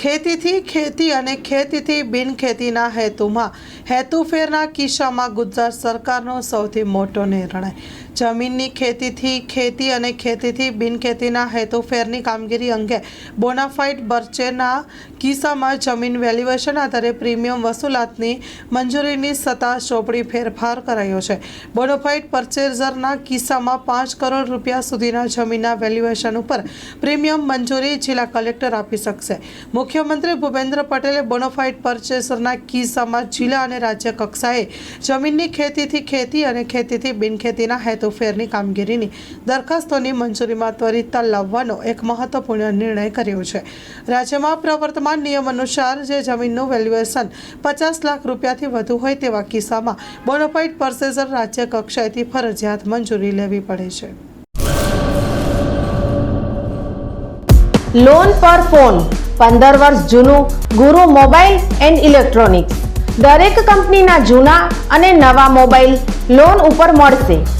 ખેતીથી ખેતી અને ખેતીથી બિનખેતીના હેતુમાં હેતુફેરના કિસ્સામાં ગુજરાત સરકારનો સૌથી મોટો નિર્ણય. જમીનની ખેતીથી ખેતી અને ખેતીથી બિનખેતીના હેતુફેરની કામગીરી અંગે બોનાફાઇડ બર્ચેના કિસ્સામાં જમીન વેલ્યુએશન આધારે પ્રીમિયમ વસૂલાતની મંજૂરીની સત્તા ચોપડી ફેરફાર કરાયો છે. બોનોફાઇડ પરચેઝરના કિસ્સામાં પાંચ કરોડ રૂપિયા સુધીના જમીનના વેલ્યુએશન ઉપર પ્રીમિયમ મંજૂરી જિલ્લા કલેક્ટર આપી શકશે. મુખ્યમંત્રી ભૂપેન્દ્ર પટેલે બોનોફાઇડ પરચેસરના કિસ્સામાં જિલ્લા અને રાજ્ય કક્ષાએ જમીનની ખેતીથી ખેતી અને ખેતીથી બિનખેતીના હેતુફેરની કામગીરીની દરખાસ્તોની મંજૂરીમાં ત્વરિતતા લાવવાનો એક મહત્વપૂર્ણ નિર્ણય કર્યો છે. રાજ્યમાં પ્રવર્તમાન નિયમ અનુસાર જે જમીનનું વેલ્યુએશન પચાસ લાખ રૂપિયાથી વધુ હોય તેવા કિસ્સામાં બોનોફાઇડ પરસેસર રાજ્ય કક્ષાએથી ફરજિયાત મંજૂરી લેવી પડે છે. લોન પર ફોન પંદર વર્ષ જૂનું, ગુરુ મોબાઈલ એન્ડ ઇલેક્ટ્રોનિક્સ દરેક કંપનીના જૂના અને નવા મોબાઈલ લોન ઉપર મળશે.